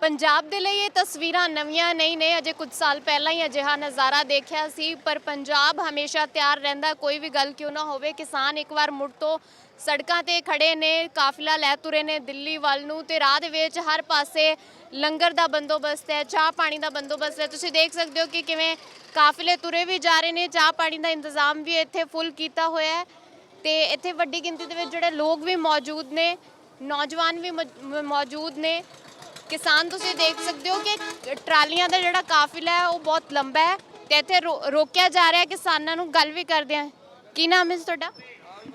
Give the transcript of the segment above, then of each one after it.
ਪੰਜਾਬ ਦੇ ਲਈ ਇਹ ਤਸਵੀਰਾਂ ਨਵੀਆਂ, ਨਹੀਂ ਨੇ ਅਜੇ ਕੁਝ ਸਾਲ ਪਹਿਲਾਂ ਹੀ ਅਜਿਹਾ ਨਜ਼ਾਰਾ ਦੇਖਿਆ ਸੀ, ਪਰ ਪੰਜਾਬ ਹਮੇਸ਼ਾ ਤਿਆਰ ਰਹਿੰਦਾ, ਕੋਈ ਵੀ ਗੱਲ ਕਿਉਂ ਨਾ ਹੋਵੇ, ਕਿਸਾਨ ਇੱਕ ਵਾਰ ਮੁੜ ਤੋਂ ਸੜਕਾਂ ਤੇ ਖੜੇ ਨੇ, ਕਾਫਿਲਾ ਲੈ ਤੁਰੇ ਨੇ ਦਿੱਲੀ ਵੱਲ ਨੂੰ ਤੇ ਰਾਹ ਦੇ ਵਿੱਚ ਹਰ ਪਾਸੇ ਲੰਗਰ ਦਾ ਬੰਦੋਬਸਤ ਹੈ, ਚਾਹ ਪਾਣੀ ਦਾ ਬੰਦੋਬਸਤ ਹੈ। ਤੁਸੀਂ ਦੇਖ ਸਕਦੇ ਹੋ ਕਿ ਕਿਵੇਂ ਕਾਫਿਲੇ ਤੁਰੇ ਵੀ ਜਾ ਰਹੇ ਨੇ, ਚਾਹ ਪਾਣੀ ਦਾ ਇੰਤਜ਼ਾਮ ਵੀ ਇੱਥੇ ਫੁੱਲ ਕੀਤਾ ਹੋਇਆ ਹੈ ਤੇ ਇੱਥੇ ਵੱਡੀ ਗਿਣਤੀ ਦੇ ਵਿੱਚ ਜਿਹੜੇ ਲੋਕ ਵੀ ਮੌਜੂਦ ਨੇ, ਨੌਜਵਾਨ ਵੀ ਮ- ਮੌਜੂਦ ਨੇ ਕਿਸਾਨ ਤੁਸੀਂ ਦੇਖ ਸਕਦੇ ਹੋ ਕਿ ਟਰਾਲੀਆਂ ਦਾ ਜਿਹੜਾ ਕਾਫਿਲਾ ਹੈ ਉਹ ਬਹੁਤ ਲੰਬਾ ਹੈ ਤੇ ਇੱਥੇ ਰੋ- ਰੋਕਿਆ ਜਾ ਰਿਹਾ ਹੈ ਕਿਸਾਨਾਂ ਨੂੰ ਗੱਲ ਵੀ ਕਰਦੇ ਆ ਕੀ ਨਾਮ ਹੈ ਜੀ ਤੁਹਾਡਾ?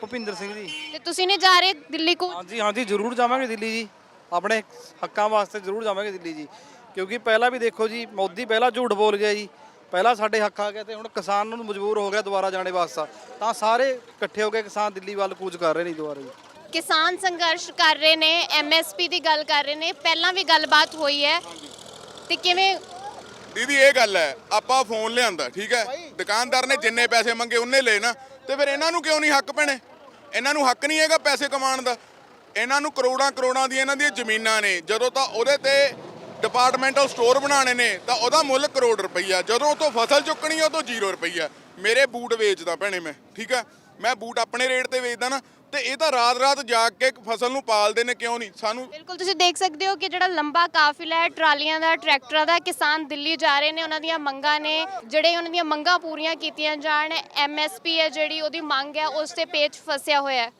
ਭੁਪਿੰਦਰ ਸਿੰਘ ਜੀ। ਤੇ ਤੁਸੀਂ ਨਹੀਂ ਜਾ ਰਹੇ ਦਿੱਲੀ ਕੋ? ਹਾਂਜੀ ਹਾਂਜੀ ਜ਼ਰੂਰ ਜਾਵਾਂਗੇ ਦਿੱਲੀ ਜੀ। ਆਪਣੇ ਹੱਕਾਂ ਵਾਸਤੇ ਜ਼ਰੂਰ ਜਾਵਾਂਗੇ ਦਿੱਲੀ ਜੀ। ਕਿਉਂਕਿ ਪਹਿਲਾਂ ਵੀ ਦੇਖੋ ਜੀ ਮੋਦੀ ਪਹਿਲਾਂ ਝੂਠ ਬੋਲ ਗਿਆ ਜੀ। ਪਹਿਲਾਂ ਸਾਡੇ ਹੱਕ ਆ ਗਏ ਤੇ ਹੁਣ ਕਿਸਾਨ ਨੂੰ ਮਜਬੂਰ ਹੋ ਗਿਆ ਦੁਬਾਰਾ ਜਾਣੇ ਵਾਸਤੇ। ਤਾਂ ਸਾਰੇ ਇਕੱਠੇ ਹੋ ਕੇ ਕਿਸਾਨ ਦਿੱਲੀ ਵੱਲ ਕੂਚ ਕਰ ਰਹੇ ਨੇ ਦੁਬਾਰਾ ਜੀ। ਕਿਸਾਨ ਸੰਘਰਸ਼ ਕਰ ਰਹੇ ਨੇ ਐਮਐਸਪੀ ਦੀ ਗੱਲ ਕਰ ਰਹੇ ਨੇ, ਪਹਿਲਾਂ ਵੀ ਗੱਲਬਾਤ ਹੋਈ ਹੈ। ਤੇ ਕਿਵੇਂ ਦੀਦੀ, ਇਹ ਗੱਲ ਹੈ, ਆਪਾਂ ਫੋਨ ਲਿਆਂਦਾ, ਠੀਕ ਹੈ? ਦੁਕਾਨਦਾਰ ਨੇ ਜਿੰਨੇ ਪੈਸੇ ਮੰਗੇ ਉਹਨੇ ਲਏ ਨਾ, ਤੇ ਫਿਰ ਇਹਨਾਂ ਨੂੰ ਕਿਉਂ ਨਹੀਂ ਹੱਕ ਪੈਣੇ ਇਹਨਾਂ ਨੂੰ ਹੱਕ ਨਹੀਂ ਹੈਗਾ ਪੈਸੇ ਕਮਾਉਣ ਦਾ। ਇਹਨਾਂ ਨੂੰ ਕਰੋੜਾਂ ਕਰੋੜਾਂ ਦੀਆਂ ਇਹਨਾਂ ਦੀਆਂ ਜ਼ਮੀਨਾਂ ਨੇ। ਜਦੋਂ ਤਾਂ ਉਹਦੇ ਤੇ ਡਿਪਾਰਟਮੈਂਟਲ ਸਟੋਰ ਬਣਾਉਣੇ ਨੇ, ਤਾਂ ਉਹਦਾ ਮੁੱਲ ਕਰੋੜ ਰੁਪਈਆ। ਜਦੋਂ ਉਹ ਤੋਂ ਫਸਲ ਚੁੱਕਣੀ ਉਹ ਤੋਂ 0 ਰੁਪਈਆ। ਮੇਰੇ ਬੂਟ ਵੇਚਦਾ ਭੈਣੇ ਮੈਂ, ਠੀਕ ਹੈ? ਮੈਂ ਬੂਟ ਆਪਣੇ ਰੇਟ ਤੇ ਵੇਚਦਾ ਨਾ ਤੇ ਇਹ ਤਾਂ ਰਾਤ ਰਾਤ ਜਾਗ ਕੇ ਫਸਲ ਨੂੰ ਪਾਲਦੇ ਨੇ, ਕਿਉਂ ਨਹੀਂ? ਸਾਨੂੰ ਬਿਲਕੁਲ, ਤੁਸੀਂ ਦੇਖ ਸਕਦੇ ਹੋ ਕਿ ਜਿਹੜਾ ਲੰਬਾ ਕਾਫਿਲਾ ਹੈ, ਟਰਾਲੀਆਂ ਦਾ, ਟਰੈਕਟਰਾਂ ਦਾ, ਕਿਸਾਨ ਦਿੱਲੀ ਜਾ ਰਹੇ ਨੇ, ਉਹਨਾਂ ਦੀਆਂ ਮੰਗਾਂ ਨੇ, ਜਿਹੜੇ ਉਹਨਾਂ ਦੀਆਂ ਮੰਗਾਂ ਪੂਰੀਆਂ ਕੀਤੀਆਂ ਜਾਣ ਐਮਐਸਪੀ ਹੈ ਜਿਹੜੀ, ਉਹਦੀ ਮੰਗ ਹੈ, ਉਸ ਤੇ ਪੇਚ ਫਸਿਆ ਹੋਇਆ ਹੈ।